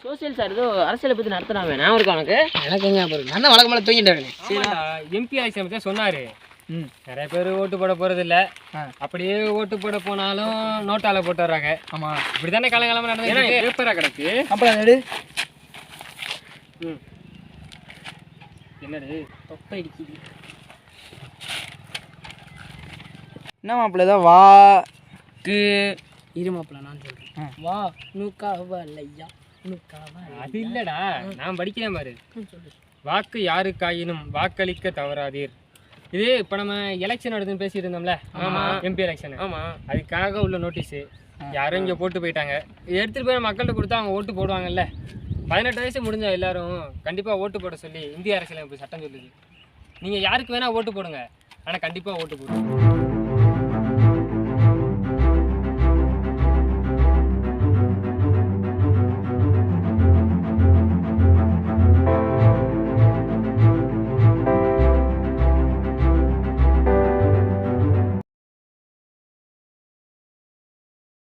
Social sir ஏதோ அரசியலை பற்றி நடத்துனாங்க ஞாபகம் இருக்கா உனக்கு? எனக்கு எங்க பாருங்க நான் வழக்கம் மேலே தூங்கிட்டேன் எம்பி எலெக்ஷன் பற்றி சொன்னாரு. ம். நிறைய பேர் ஓட்டு போட போறது இல்ல. அப்படியே ஓட்டு போட போனாலும் நோட்டால போட்டு வர்றாங்க ஆமா இப்படி தானே காலங்காலமா நடந்து பேப்பரா கிடக்கு. அப்புறம் எடு. என்னது? தொப்பை அடிக்குது என்ன மாப்பிள்ள ஏதோ வா கு இரு மாப்பிள்ள நான் சொல்கிறேன் வா நூக்காவா இல்லையா நூக்காவா அது இல்லடா. நான் படிக்கிறேன் பாரு. வாக்கு யாருக்காயினும் வாக்களிக்க தவறாதீர். இது இப்போ நம்ம எலெக்ஷன் நடக்குதுன்னு பேசிட்டு இருந்தோம்ல ஆமா. எம்பி எலெக்ஷன் ஆமாம் அதுக்காக உள்ள நோட்டீஸு யாரும் இங்கே போட்டு போயிட்டாங்க. எடுத்துகிட்டு போய் மக்கள்கிட்ட கொடுத்தா அவங்க ஓட்டு போடுவாங்கல்ல? பதினெட்டு வயசு முடிஞ்ச எல்லாரும் கண்டிப்பாக ஓட்டு போட சொல்லி இந்திய அரசியலமைப்பு சட்டம் சொல்லுது. நீங்கள் யாருக்கு வேணால் ஓட்டு போடுங்க. ஆனால் கண்டிப்பாக ஓட்டு போடுங்க.